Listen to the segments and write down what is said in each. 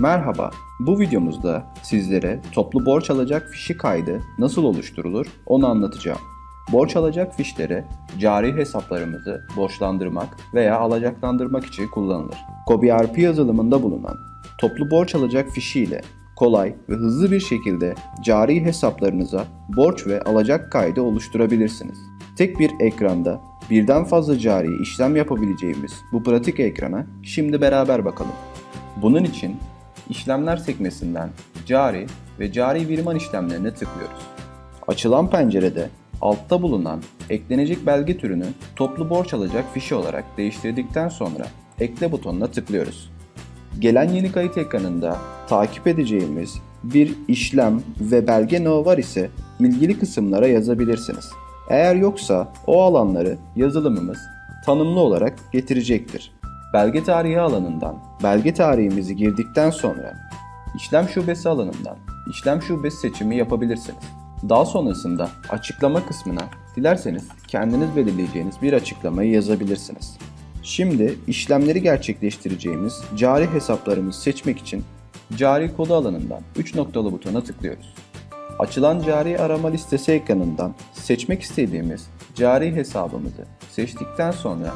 Merhaba, bu videomuzda sizlere toplu borç alacak fişi kaydı nasıl oluşturulur onu anlatacağım. Borç alacak fişleri cari hesaplarımızı borçlandırmak veya alacaklandırmak için kullanılır. CobiRP yazılımında bulunan toplu borç alacak fişi ile kolay ve hızlı bir şekilde cari hesaplarınıza borç ve alacak kaydı oluşturabilirsiniz. Tek bir ekranda birden fazla cari işlem yapabileceğimiz bu pratik ekrana şimdi beraber bakalım. Bunun için işlemler sekmesinden cari ve cari biriman işlemlerine tıklıyoruz. Açılan pencerede altta bulunan eklenecek belge türünü toplu borç alacak fişi olarak değiştirdikten sonra ekle butonuna tıklıyoruz. Gelen yeni kayıt ekranında takip edeceğimiz bir işlem ve belge no var ise ilgili kısımlara yazabilirsiniz. Eğer yoksa o alanları yazılımımız tanımlı olarak getirecektir. Belge tarihi alanından belge tarihimizi girdikten sonra işlem şubesi alanından işlem şubesi seçimi yapabilirsiniz. Daha sonrasında açıklama kısmına dilerseniz kendiniz belirleyeceğiniz bir açıklamayı yazabilirsiniz. Şimdi işlemleri gerçekleştireceğimiz cari hesaplarımızı seçmek için cari kodu alanından 3 noktalı butona tıklıyoruz. Açılan cari arama listesi ekranından seçmek istediğimiz cari hesabımızı seçtikten sonra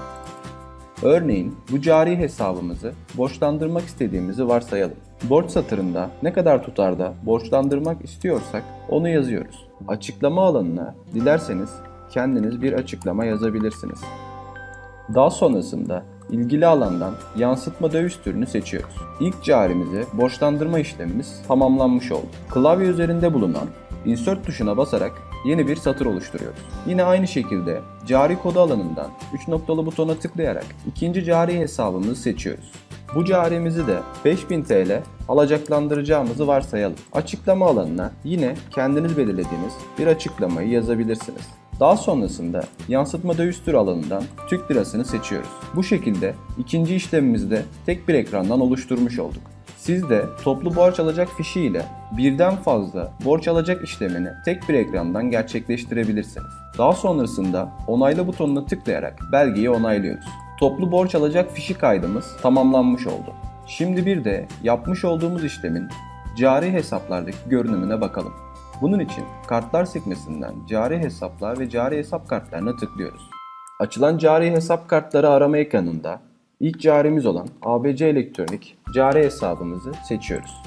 Örneğin bu cari hesabımızı borçlandırmak istediğimizi varsayalım. Borç satırında ne kadar tutarda borçlandırmak istiyorsak onu yazıyoruz. Açıklama alanına dilerseniz kendiniz bir açıklama yazabilirsiniz. Daha sonrasında ilgili alandan yansıtma döviz türünü seçiyoruz. İlk carimizi borçlandırma işlemimiz tamamlanmış oldu. Klavye üzerinde bulunan Insert tuşuna basarak yeni bir satır oluşturuyoruz. Yine aynı şekilde cari kodu alanından 3 noktalı butona tıklayarak ikinci cari hesabımızı seçiyoruz. Bu carimizi de 5000 TL alacaklandıracağımızı varsayalım. Açıklama alanına yine kendiniz belirlediğiniz bir açıklamayı yazabilirsiniz. Daha sonrasında yansıtma döviz türü alanından Türk lirasını seçiyoruz. Bu şekilde ikinci işlemimizi de tek bir ekrandan oluşturmuş olduk. Siz de toplu borç alacak fişi ile birden fazla borç alacak işlemini tek bir ekrandan gerçekleştirebilirsiniz. Daha sonrasında onayla butonuna tıklayarak belgeyi onaylıyoruz. Toplu borç alacak fişi kaydımız tamamlanmış oldu. Şimdi bir de yapmış olduğumuz işlemin cari hesaplardaki görünümüne bakalım. Bunun için kartlar sekmesinden cari hesaplar ve cari hesap kartlarına tıklıyoruz. Açılan cari hesap kartları arama ekranında ilk carimiz olan ABC Elektronik cari hesabımızı seçiyoruz.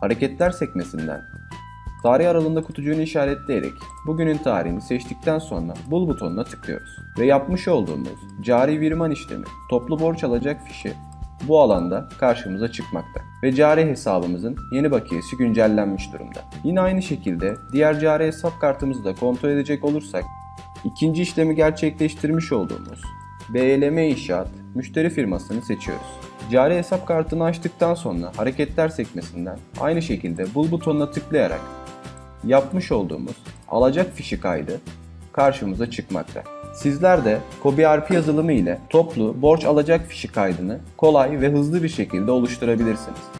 Hareketler sekmesinden tarih aralığında kutucuğunu işaretleyerek bugünün tarihini seçtikten sonra bul butonuna tıklıyoruz. Ve yapmış olduğumuz cari virman işlemi toplu borç alacak fişi bu alanda karşımıza çıkmakta ve cari hesabımızın yeni bakiyesi güncellenmiş durumda. Yine aynı şekilde diğer cari hesap kartımızı da kontrol edecek olursak ikinci işlemi gerçekleştirmiş olduğumuz BLM İnşaat müşteri firmasını seçiyoruz. Cari hesap kartını açtıktan sonra hareketler sekmesinden aynı şekilde bul butonuna tıklayarak yapmış olduğumuz alacak fişi kaydı karşımıza çıkmakta. Sizler de CobiRP yazılımı ile toplu borç alacak fişi kaydını kolay ve hızlı bir şekilde oluşturabilirsiniz.